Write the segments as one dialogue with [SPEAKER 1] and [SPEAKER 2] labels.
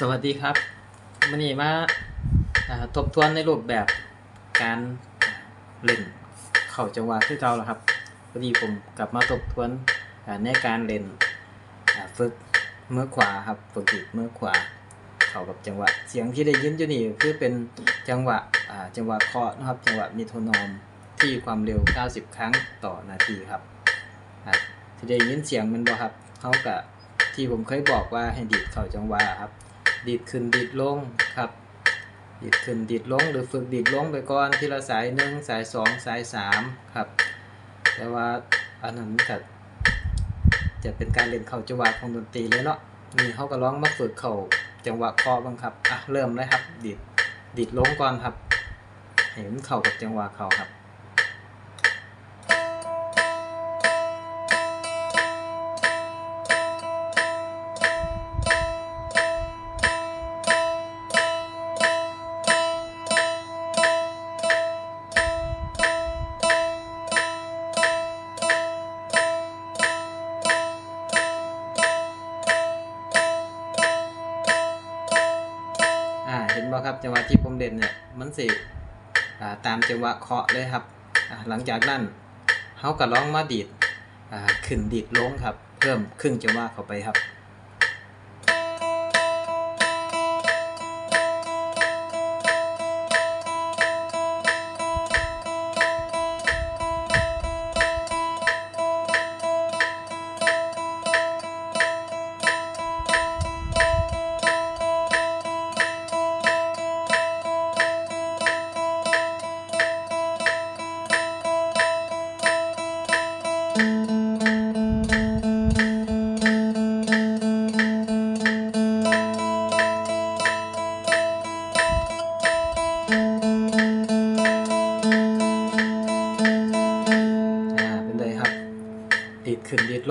[SPEAKER 1] สวัสดีครับวันนี้มาทบทวนในรูปแบบการเล่นเข่าจังหวะที่เก่าแล้วครับพอดีผมกลับมาทบทวนในการเล่นฝึกมือขวาครับฝึกมือขวาเข้ากับจังหวะ เสียงที่ได้ยินอยู่นี่คือเป็นจังหวะจังหวะเคาะนะครับ จังหวะมีโทนอมที่ความเร็ว 90 ครั้งต่อนาทีครับที่ได้ยินเสียงมันบ่ครับเขากับที่ผมเคยบอกว่าให้ดีดเข้าจังหวะครับ ดีดขึ้นดีดลงครับ ดีดขึ้นดีดลงหรือฝึกดีดลงไปก่อนทีละสายหนึ่งสายสองสายสามครับ แต่ว่าอันนั้นก็จะเป็นการเล่นเข่าจังหวะของดนตรีเลยเนาะนี่เขาก็ร้องมาฝึกเข่าจังหวะคอบ้างครับอะเริ่มเลยครับดีดดีดลงก่อนครับ เห็นเข่ากับจังหวะเข่าครับ จังหวะที่ผมเด่นเนี่ย มันสิอ่าตามจังหวะเคาะเลยครับ หลังจากนั้นเขาก็ร้องมาดีดขึ้นดีดลงครับ เพิ่มครึ่งจังหวะเข้าไปครับ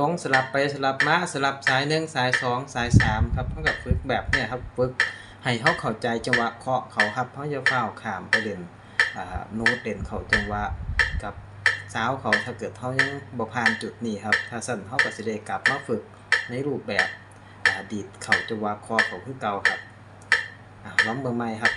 [SPEAKER 1] ลงสลับไปสลับมาสลับสายหนึ่งสายสองสายสามครับเท่ากับฝึกแบบเนี่ยครับฝึกให้เขาเข้าใจจังหวะเคาะเขาครับเขาจะเฝ้าขามไปเด่นโน้ตเด่นเขาจังหวะกับสาวเขาถ้าเกิดเขายังบ่ผ่านจุดนี้ครับ ถ้าสั่นเขาก็สิได้กลับมาฝึกในรูปแบบดีดเขาจังหวะเคาะเขาคือเก่าครับอ่าลองเบิ่งใหม่ครับ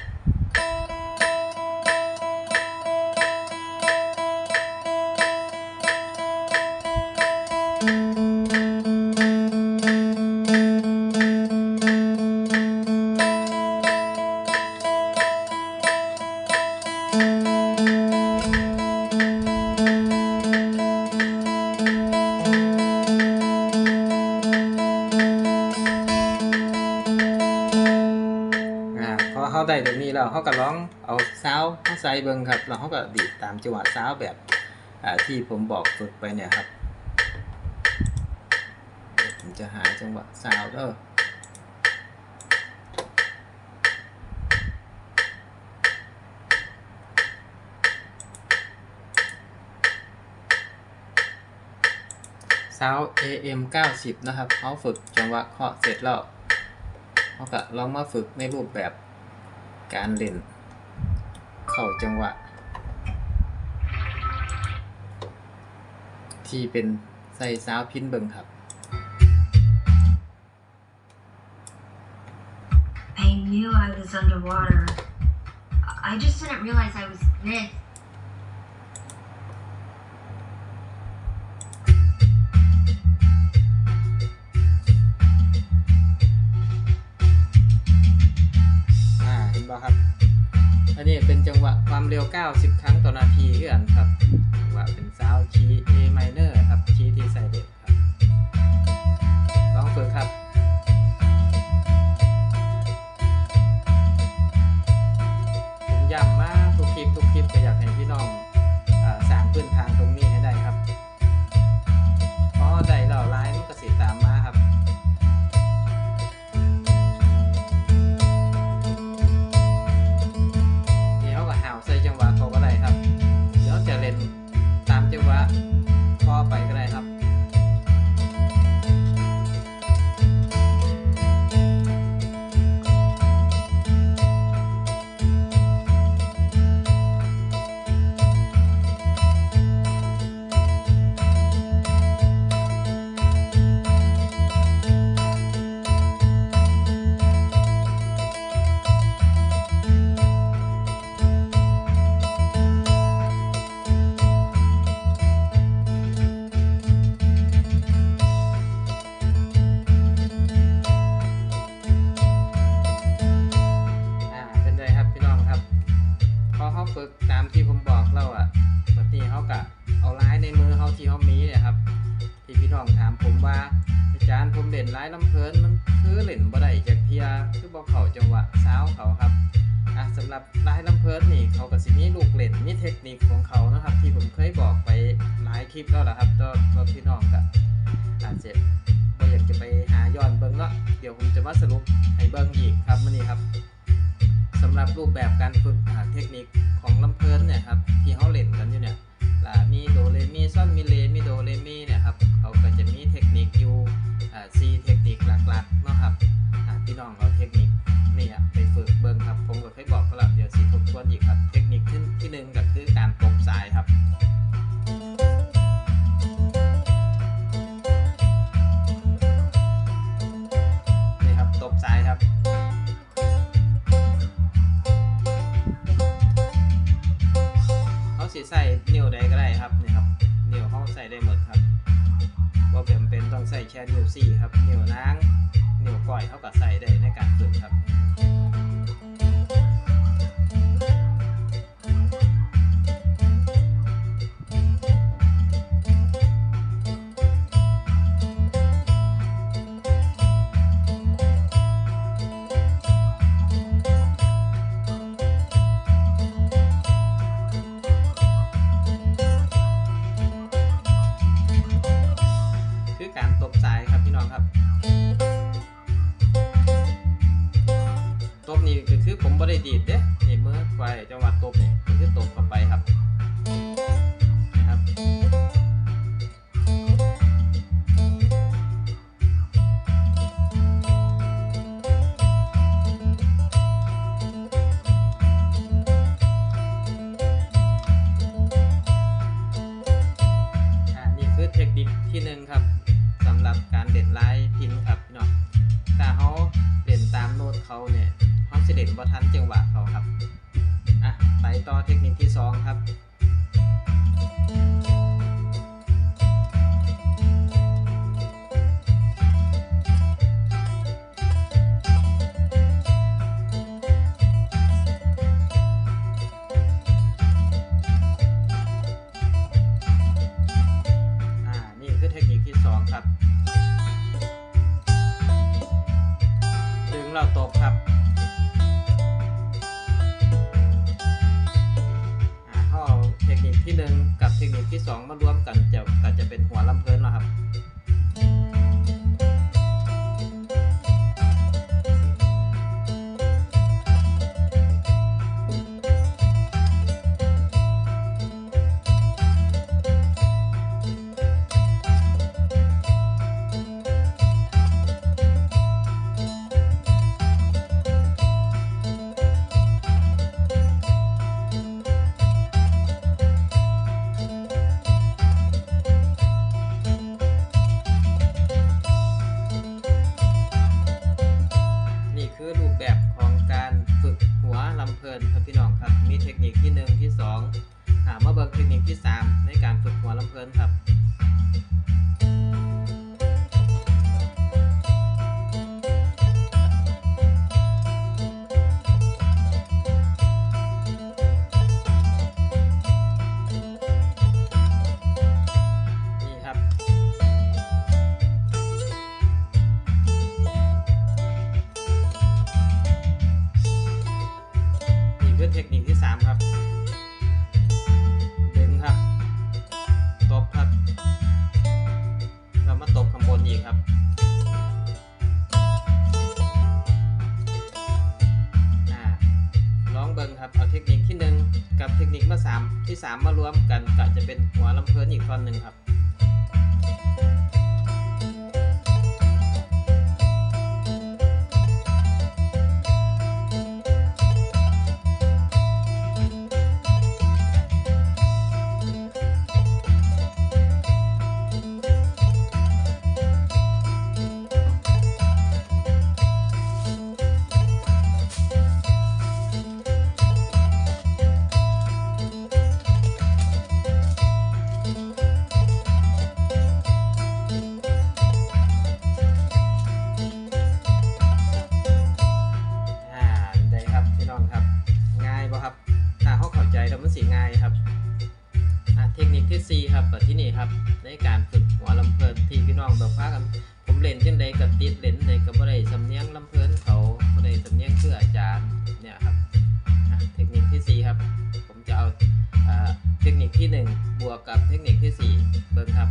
[SPEAKER 1] ได้ตรงนี้แล้วเขาก็ร้องเอาซาวเขาใส่เบิงครับแล้วเขาก็ดีดตามจังหวะซาวแบบที่ผมบอกฝึกไปเนี่ยครับผมจะหาจังหวะซาวด์เด้อซาวด์ AM 90 นะครับเขาฝึกจังหวะเคาะเสร็จแล้วเขาก็ลองมาฝึกในรูปแบบ การเล่น เข้าจังหวะ ที่เป็นใส่ซาวพินเบิงครับ
[SPEAKER 2] I knew I was underwater. I just didn't realize I was this.
[SPEAKER 1] เร็ว 90 ครั้งต่อนาทีเอื่อนครับว่าเป็นซาวด์คีย์ ล่นร้ายลำเพลินมันคือเล่นบ่ได้จากเทียคือบ่เขาจังหวะสาวเขาครับอะสำหรับร้ายลำเพลินนี่เขาก็สิมีลูกเล่นมีเทคนิคของเขานะครับ ที่ผมเคยบอกไปหลายคลิปแล้วล่ะครับตัวตัวพี่น้องก็อาจจะบ่อยากจะไปหาย้อนเบิ่งเนาะเดี๋ยวผมจะมาสรุปให้เบิ่งอีกครับมื้อนี้ครับสำหรับรูปแบบการฝึกหาเทคนิคของลำเพลินเนี่ยครับที่เฮาเล่นกันอยู่เนี่ยล่ะมีโดเรมีซ่อนมีเลมีโดเรมี ดครับว่าเป็นเป็นต้องใส่แค่นิ้วสี่ครับนิ้วนางนิ้วก้อยเท่ากับใส่ได้ในการฝึกครับ นะครับตบนี่ก็คือผมบ่ได้ดีดเด้นี่เมื่อไว้จังหวะตบนี่ก็คือตบเข้าไปครับนะครับ อ่านี่คือเทคนิคที่หนึ่งครับ สำหรับการเด่นไลน์พินครับพี่น้องถ้าเขาเด่นตามโน้ตเขาเนี่ยเขาจะเด่นบ่ทันจังหวะเขาครับอะไปต่อเทคนิคที่สองครับ ครับ ดึงเราตบครับอ่าเข้าเทคนิคที่หนึ่งกับเทคนิคที่สองมารวมกันจะก็จะเป็นหัวลำเพลิน 3 มารวมกันก็จะเป็นหัวลำเพลินอีกตอนหนึ่งครับ ทคนิคที่4ครับแบบที่นี่ครับ ในการฝึกหัวลำเพลินที่พี่น้องแบบพากันผมเล่นจังใดกับติดเล่นได้ก็บ่ได้สำเนียงลำเพลินเขาบ่ได้สำเนียงคืออาจารย์เนี่ยครับเทคนิคที่สี่ครับ ผมจะเอาเทคนิคที่หนึ่งบวกกับเทคนิคที่สี่เบิ่งครับ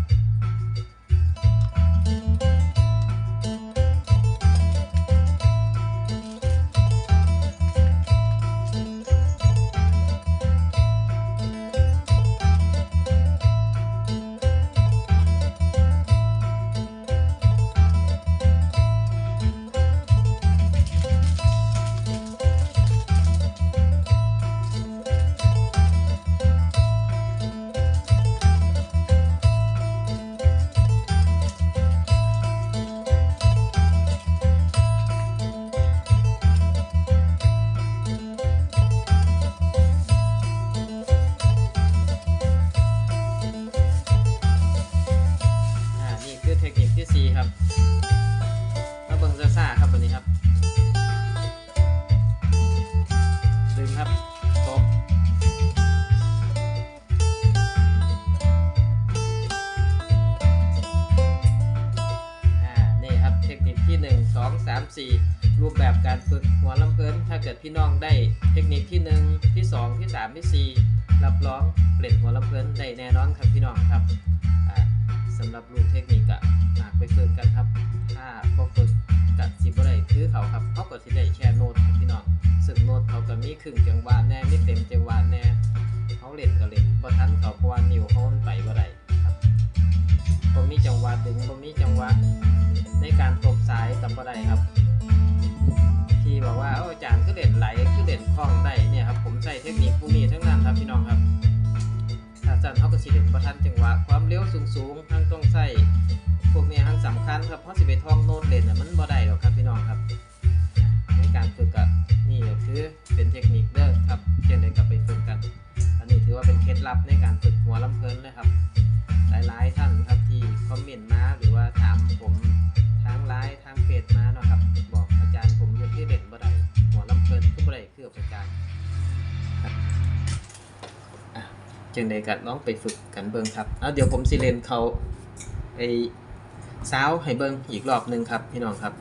[SPEAKER 1] สองที่สามที่สี่รับรองเปลี่ยนหัวลำเพลินได้แน่นอนครับพี่น้องครับสำหรับรูปเทคนิคอะหากไปฝึกกันครับ ถ้าบ่ฝึกกัดสิบ่ได้คือเขาครับเขาก็สิได้แค่โน้ตครับพี่น้องซึ่งโน้ตเขาก็มีครึ่งจังหวะแน่ไมีเต็มจังหวะแน่เขาเล่นก็เล่นบ่ทันเขาเพราะว่านิ้วเขาไปบ่ได้ครับบ่มีจังหวะดึงบ่มีจังหวะในการตบสายกับบ่ได้ครับ ที่บอกว่าเอ้าจารย์คือเด่นไหลคือเด่นคล่องได้เนี่ยครับผมใส่เทคนิคพวกนี้ทั้งนั้นครับพี่น้องครับถ้าสั่นเขาก็สิเด่นประทันจังหวะความเร็วสูงๆทั้งต้องใส่พวกนี้ทั้งสำคัญครับเพราะสิไปท่องโน้ตเด่นน่ะมันบ่ได จึงได้กัดน้องไปฝึกกันเบิ่งครับแล้วเดี๋ยวผมสิเลนเขาไอ้ซาวให้เบิ่งอีกรอบหนึ่งครับพี่น้องครับ